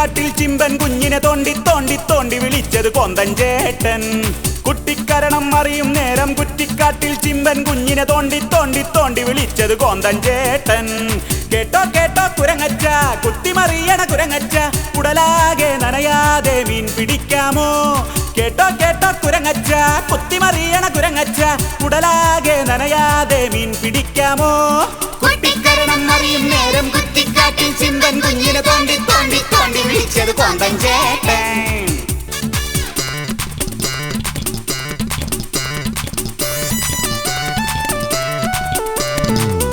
കുറ്റിക്കാട്ടിൽ ചിമ്പൻ കുഞ്ഞിനെ തോണ്ടി തോണ്ടി തോണ്ടി വിളിച്ചത് കൊന്തൻ ചേട്ടൻ. കുട്ടിക്കരണം അറിയും നേരം കുറ്റിക്കാട്ടിൽ ചിമ്പൻ കുഞ്ഞിനെ തോണ്ടി തോണ്ടി തോണ്ടി വിളിച്ചത് കോന്തൻ ചേട്ടൻ. കേട്ടോ കേട്ടോ കുരങ്ങച്ച കുത്തിമറിയണ കുരങ്ങച്ച കുടലാകെ നനയാതെ മീൻ പിടിക്കാമോ? കേട്ടോ കേട്ടോ കുരങ്ങച്ച കുത്തിമറിയണ കുരങ്ങച്ച കുടലാകെ നനയാതെ മീൻ പിടിക്കാമോ? കുട്ടിക്കരണം അറിയും നേരം കുറ്റിക്കാട്ടിൽ ചിമ്പൻ കുഞ്ഞിനെ തോണ്ടി വിളിച്ചത് കൊമ്പൻ ചേട്ടൻ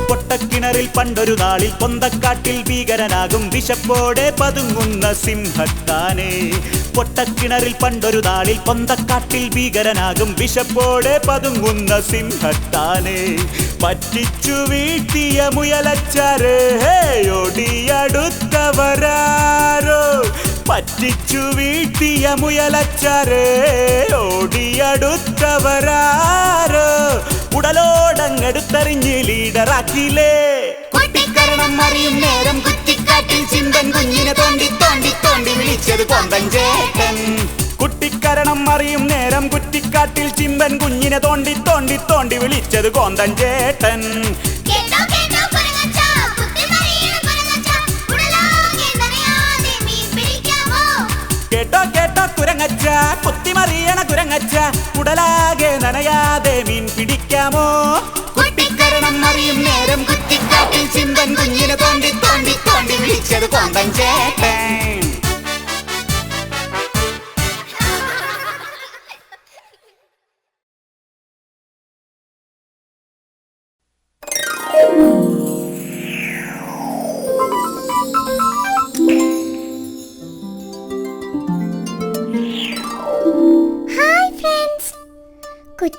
പൊട്ടക്കിണറിൽ പണ്ടൊരു നാളിൽ പൊന്തക്കാട്ടിൽ ഭീകരനാകും വിശപ്പോടെ പതുങ്ങുന്ന സിംഹത്താനെ. പൊട്ടക്കിണറിൽ പണ്ടൊരു നാളിൽ പൊന്തക്കാട്ടിൽ ഭീകരനാകും വിശപ്പോടെ പതുങ്ങുന്ന സിംഹത്താനെ. പറ്റിച്ചു വീഴ്ത്തിയ മുയലച്ചാറ് ഓടിയടുത്തവരാരോ പറ്റിച്ചു വീട്ടിയ മുയലച്ചാറ് ഓടിയടുത്തവരാരോ? ഉടലോടങ്ങെടുത്തറിഞ്ഞ് ലീഡറാക്കിയില്ലേ? കുട്ടിക്കരണം അറിയും നേരം കുറ്റിക്കാട്ടിൽ ചിന്തൻ കുഞ്ഞിനെ തോണ്ടി തോണ്ടി തോണ്ടി വിളിച്ചത് കൊമ്പൻ ചേട്ടൻ. കുട്ടിക്കരണം അറിയും നേരം കുറ്റിക്കാട്ടിൽ ചിമ്പൻ കുഞ്ഞിനെ തോണ്ടി തോണ്ടി തോണ്ടി വിളിച്ചത് കോന്തൻ ചേട്ടൻ. കുരങ്ങച്ച കുത്തിമറിയണ കുരങ്ങച്ച ഉടലാകെ നനയാതെ മീൻ പിടിക്കാമോ? കുട്ടിക്കരണം അറിയും നേരം കുത്തിക്കാട്ടിൽ ചിന്തൻ കുഞ്ഞിനെ തോണ്ടി തോണ്ടി തോണ്ടി വിളിച്ചത് കോന്തൻ ചേട്ടൻ.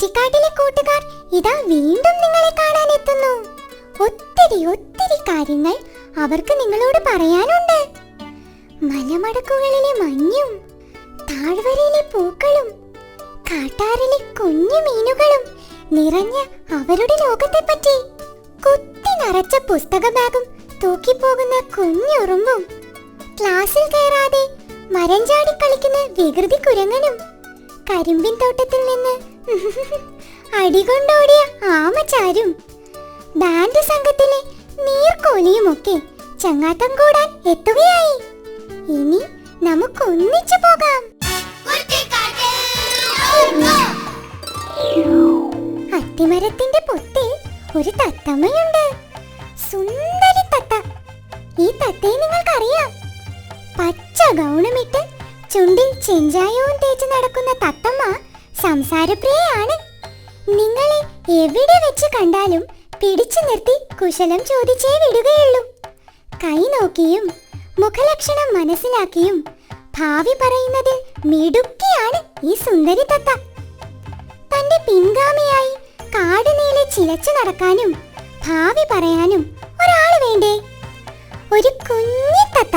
കുറ്റിക്കാട്ടിലെ കൂട്ടുകാർ ഇതാ വീണ്ടും നിങ്ങളെ കാണാൻ എത്തുന്നു ഒത്തിരി ഒത്തിരി കാര്യങ്ങൾ അവർക്ക് നിങ്ങളോട് പറയാനുണ്ട്. മലമടക്കുകളിലെ മഞ്ഞും താഴ്വരയിലെ പൂക്കളും കാട്ടാറിലെ കുഞ്ഞു മീനുകളും നിറഞ്ഞ അവരുടെ ലോകത്തെ പറ്റി കുത്തി നിറച്ച പുസ്തക ബാഗും തൂക്കിപ്പോകുന്ന കുഞ്ഞുറുമ്പും ക്ലാസ്സിൽ കയറാതെ മരം ചാടി കളിക്കുന്ന വികൃതി കുരങ്ങനും കരിമ്പിൻ തോട്ടത്തിൽ നിന്ന് അടികൊണ്ടോടിയ ആമച്ചാരും. ബാൻഡ് സംഘത്തിലെ നീർക്കോലിയുമൊക്കെ ചങ്ങാത്തം കൂടാൻ എത്തുകയായി. ഇനി നമുക്ക് ഒന്നിച്ചു പോകാം. അത്തിമരത്തിന്റെ പൊത്തിൽ ഒരു തത്തമ്മയുണ്ട്. സുന്ദരി തത്ത. ഈ തത്തയെ നിങ്ങൾക്കറിയാം. പച്ച ഗൗണമിട്ട് ചുണ്ടിൽ ചെഞ്ചായവും തേച്ച് നടക്കുന്ന തത്തമ്മ സംസാരപ്രിയയാണ്. നിങ്ങളെ എവിടെ വെച്ച് കണ്ടാലും പിടിച്ചു നിർത്തി കുശലം ചോദിച്ചേ വിടുകയുള്ളൂ. കൈ നോക്കിയും മുഖലക്ഷണം മനസ്സിലാക്കിയും ഭാവി പറയുന്നതിൽ മിടുക്കിയാണ് ഈ സുന്ദരി തത്ത. തന്റെ പിൻഗാമിയായി കാട് നീളെ ചിലച്ചു നടക്കാനും ഭാവി പറയാനും ഒരാൾ വേണ്ടേ? ഒരു കുഞ്ഞി തത്ത.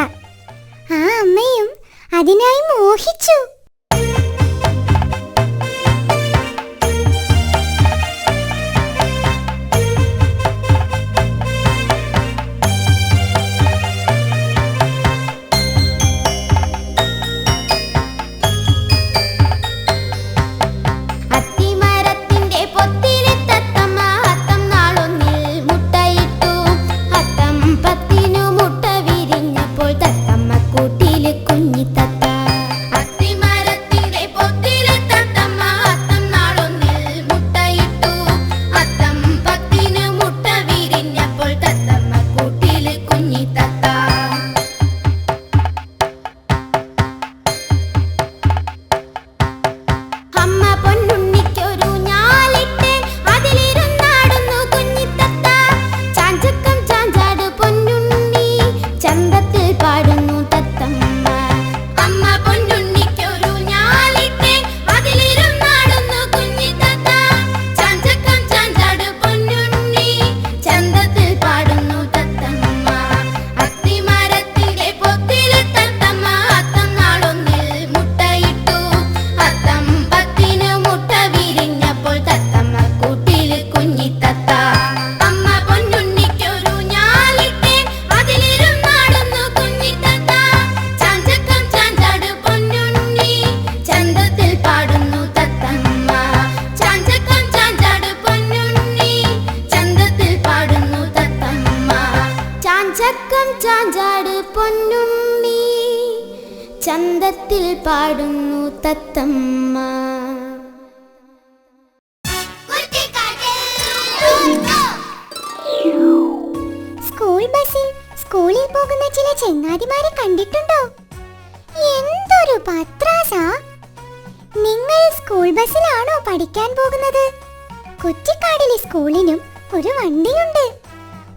ആ അമ്മയും അതിനായി മോഹിച്ചു ചാഞ്ചാട് പൊന്നുണ്ണി ചന്തത്തിൽ പാടുന്നു തത്തമ്മ. സ്കൂൾ ബസ്സിൽ സ്കൂളിൽ പോകുന്ന ചില ചെങ്ങാതിമാരെ കണ്ടിട്ടുണ്ടോ? എന്തൊരു പത്രാസ. നിങ്ങൾ സ്കൂൾ ബസ്സിലാണോ പഠിക്കാൻ പോകുന്നത്? കുറ്റിക്കാടിലെ സ്കൂളിനും ഒരു വണ്ടിയുണ്ട്.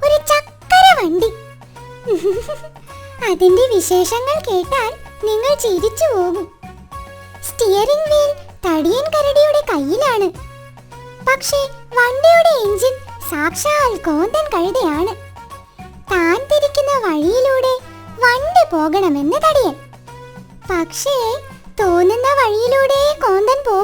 ഒരു ചക്കര വണ്ടി. അതിന്റെ വിശേഷങ്ങൾ കേട്ടാൽ നിങ്ങൾ ചിരിച്ചു പോകും. സ്റ്റിയറിംഗ് വീൽ തടിയൻ കരടിയുടെ കയ്യിലാണ്. പക്ഷേ വണ്ടിയുടെ എഞ്ചിൻ സാക്ഷാൽ കോന്തൻ കഴുതയാണ്. താൻ തിരിക്കുന്ന വഴിയിലൂടെ വണ്ടി പോകണമെന്ന് തടിയൻ. പക്ഷേ തോന്നുന്ന വഴിയിലൂടെ കോന്തൻ പോകൂ.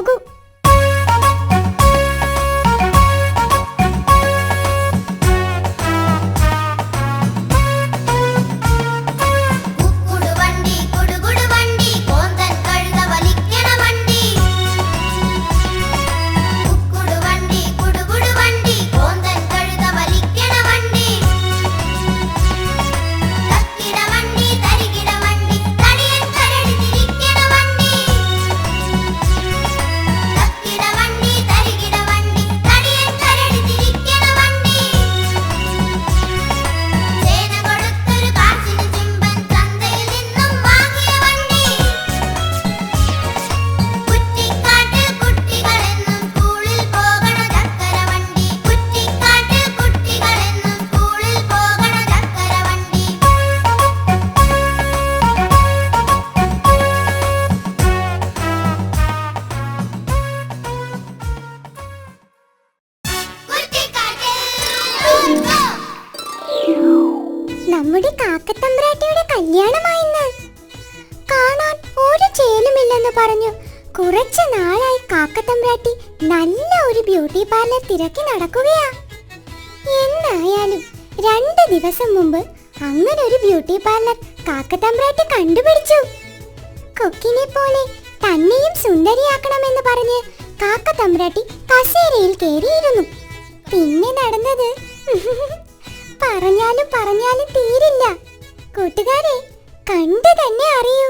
തിരക്കി നടക്കുകയാ. എന്തായാലും രണ്ട് ദിവസം മുമ്പ് അങ്ങനെ ഒരു ബ്യൂട്ടി പാർലർ കാക്കത്തമ്പ്രാറ്റ് കണ്ടുപിടിച്ചു. കൊക്കിനെ പോലെ തന്നെയും സുന്ദരിയാക്കണമെന്ന് പറഞ്ഞ് കാക്കത്തമ്പ്രാട്ടി കസേരയിൽ കയറിയിരുന്നു. പിന്നെ നടന്നത് പറഞ്ഞാലും പറഞ്ഞാലും തീരില്ല. കൂട്ടുകാരെ കണ്ടു തന്നെ അറിയൂ.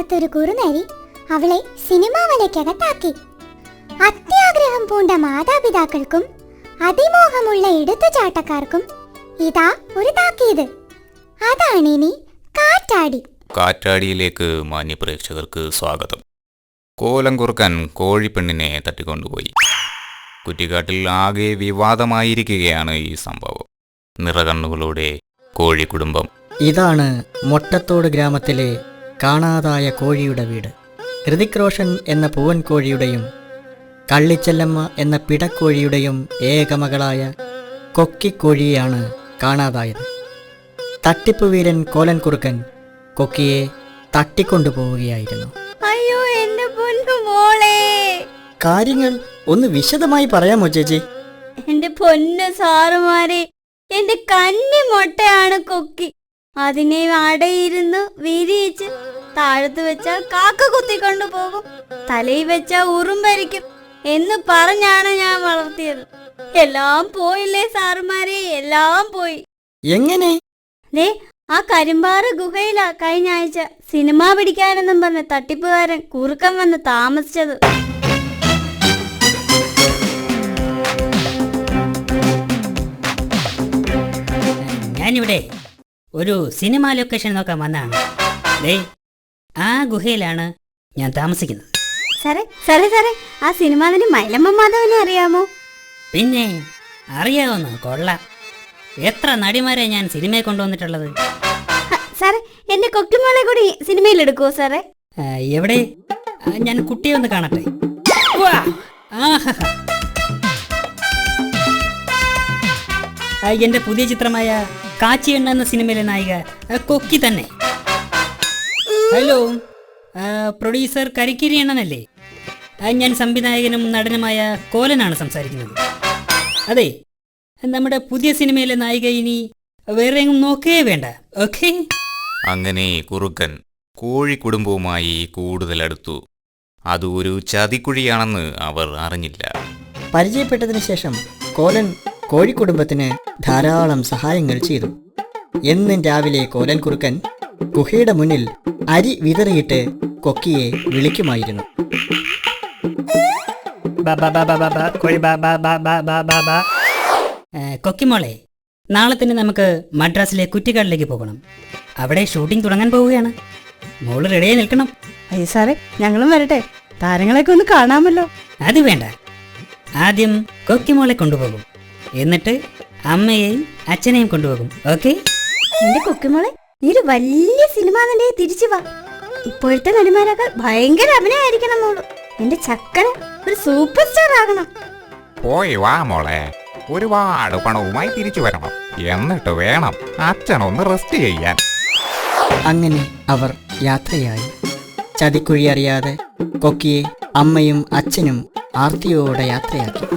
പാർത്തൊരു കുറുനരി അവളെ സിനിമ വലയ്ക്കകത്താക്കി അത്യാഗ്രഹം പൂണ്ട മാതാപിതാക്കൾക്കും അതിമോഹമുള്ള എടുത്തുചാട്ടക്കാർക്കും ഇതാ ഒരു താക്കീത്. ഇനി കാറ്റാടി. കാറ്റാടിയിലേക്ക് മാന്യ പ്രേക്ഷകർക്ക് സ്വാഗതം. കോലം കുറുക്കാൻ കോഴിപ്പെണ്ണിനെ തട്ടിക്കൊണ്ടുപോയി. കുറ്റിക്കാട്ടിൽ ആകെ വിവാദമായിരിക്കുകയാണ് ഈ സംഭവം. നിറകണ്ണുകളോടെ കോഴി കുടുംബം ഇതാണ് മൊട്ടത്തോട് ഗ്രാമത്തിലെ കാണാതായ കോഴിയുടെ വീട്. ഹൃതിക് റോഷൻ എന്ന പൂവൻ കോഴിയുടെയും കള്ളിച്ചെല്ലമ്മ എന്ന പിടക്കോഴിയുടെയും ഏകമകളായ കൊക്കിക്കോഴിയെയാണ് കാണാതായത്. തട്ടിപ്പ് വീരൻ കോലൻ കുറുക്കൻ കൊക്കിയെ തട്ടിക്കൊണ്ടുപോവുകയായിരുന്നു. അയ്യോ എന്റെ പൊന്നു മോളെ. കാര്യങ്ങൾ ഒന്ന് വിശദമായി പറയാമോ ചേച്ചി? എന്റെ പൊന്നു സാറുമാരെ എന്റെ കന്നി മുട്ടയാണ് കൊക്കി. അതിനെ അടയിരുന്ന് വിരിയിച്ച് താഴത്ത് വെച്ചാൽ കാക്ക കുത്തിക്കൊണ്ടു പോകും. തലയിൽ വെച്ചാൽ ഉറുമ്പരിക്കും എന്ന് പറഞ്ഞാണ് ഞാൻ വളർത്തിയത്. എല്ലാം പോയില്ലേ സാറുമാരെ? എല്ലാം പോയി. എങ്ങനെ? ദേ ആ കരിമ്പാറ ഗുഹയിലാ കഴിഞ്ഞ ആഴ്ച സിനിമ പിടിക്കാനെന്നും പറഞ്ഞ തട്ടിപ്പുകാരൻ കുറുക്കം വന്ന് താമസിച്ചത്. ഞാനിവിടെ ഒരു സിനിമ ലൊക്കേഷൻ നോക്കാൻ വന്നാണ് ദേ ആ ഗുഹയിലാണ് ഞാൻ താമസിക്കുന്നത്. സാറേ സാറേ സാറേ ആ സിനിമ നടി മൈലമ്മ മാധവനെ അറിയാമോ? പിന്നെ അറിയാവുന്ന കൊള്ള. എത്ര നടിമാരെ ഞാൻ സിനിമയെ കൊണ്ടുവന്നിട്ടുള്ളത്? സാറേ എന്റെ കൊക്കിമോളെ കൂടി സിനിമയിൽ എടുക്കുവോ സാറേ? ആ, എവിടെ? ആ, ഞാൻ കുട്ടിയെ ഒന്ന് കാണട്ടെ. വാ! ആഹാഹാ. ആ, എന്റെ പുതിയ ചിത്രമായ കാച്ചി എണ്ണ എന്ന സിനിമയിലെ നായിക കൊക്കി തന്നെ. ഹലോ പ്രൊഡ്യൂസർ കരിക്കിരി എണ്ണനല്ലേ ഞാൻ സംവിധായകനും നടനുമായ കോലനാണ് സംസാരിക്കുന്നത്. അതെ നമ്മുടെ പുതിയ സിനിമയിലെ നായിക ഇനി വേറെ എങ്ങും നോക്കേ വേണ്ട ഓക്കെ? അങ്ങനെ കുറുക്കൻ കോഴി കുടുംബവുമായി കൂടുതൽ അടുത്തു അത് ഒരു ചതിക്കുഴിയാണെന്ന് അവർ അറിഞ്ഞില്ല. പരിചയപ്പെട്ടതിന് ശേഷം കോലൻ കോഴിക്കുടുംബത്തിന് ധാരാളം സഹായങ്ങൾ ചെയ്തു എന്നും രാവിലെ കോലൻ കുറുക്കൻ ഗുഹയുടെ മുന്നിൽ അരി വിതറിയിട്ട് കൊക്കിയെ വിളിക്കുമായിരുന്നു കൊക്കിമോളെ നാളെ തന്നെ നമുക്ക് മദ്രാസിലെ കുറ്റിക്കാടിലേക്ക് പോകണം അവിടെ ഷൂട്ടിംഗ് തുടങ്ങാൻ പോവുകയാണ് മോൾ റെഡിയായി നിൽക്കണം അയ്യ സാറേ ഞങ്ങളും വരട്ടെ താരങ്ങളെയൊക്കെ ഒന്ന് കാണാമല്ലോ അത് വേണ്ട ആദ്യം കൊക്കിമോളെ കൊണ്ടുപോകും എന്നിട്ട് അമ്മയെയും അച്ഛനെയും കൊണ്ടുപോകും. ഓക്കെ? എന്റെ കൊക്കുമോളെ നീ ഒരു വലിയ സിനിമ നടിയെ തിരിച്ചു വാ. ഇപ്പോഴത്തെ നടിമാരൊക്കെ ഭയങ്കര അഭിനയായിരിക്കണം മോൾ. എന്റെ ചക്കര ഒരു സൂപ്പർ സ്റ്റാർ ആകണം. പോയി വാ മോളെ. ഒരുപാട് പണവുമായി തിരിച്ചു വരണം. എന്നിട്ട് വേണം അച്ഛനൊന്ന് റെസ്റ്റ് ചെയ്യാൻ. അങ്ങനെ അവർ യാത്രയായി. ചതിക്കുഴി അറിയാതെ കൊക്കിയെ അമ്മയും അച്ഛനും ആർത്തിയോടെ യാത്രയാക്കി.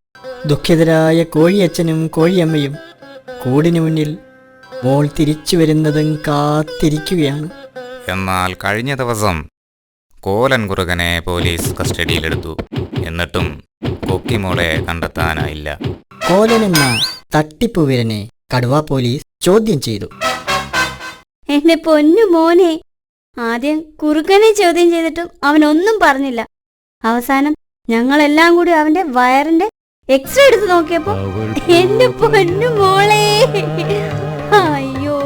ദുഃഖിതരായ കോഴിയച്ഛനും കോഴിയമ്മയും കൂടിനു മുന്നിൽ മോൾ തിരിച്ചു വരുന്നതും കാത്തിരിക്കുകയാണ്. എന്നാൽ കഴിഞ്ഞ ദിവസം കോലൻ കുറുകനെ പോലീസ് കസ്റ്റഡിയിലെടുത്തു. എന്നിട്ടും കൊക്കിമോളെ കണ്ടെത്താനായില്ല. കോലൻ എന്ന തട്ടിപ്പുവിരനെ കടുവ പോലീസ് ചോദ്യം ചെയ്തു. എന്റെ പൊന്നു മോനെ ആദ്യം കുറുക്കനെ ചോദ്യം ചെയ്തിട്ടും അവൻ ഒന്നും പറഞ്ഞില്ല. അവസാനം ഞങ്ങളെല്ലാം കൂടി അവന്റെ വയറിന്റെ എക്സ്റേ എടുത്ത് നോക്കിയപ്പോ എന്റെ പൊന്നു മോളെ. അയ്യോ.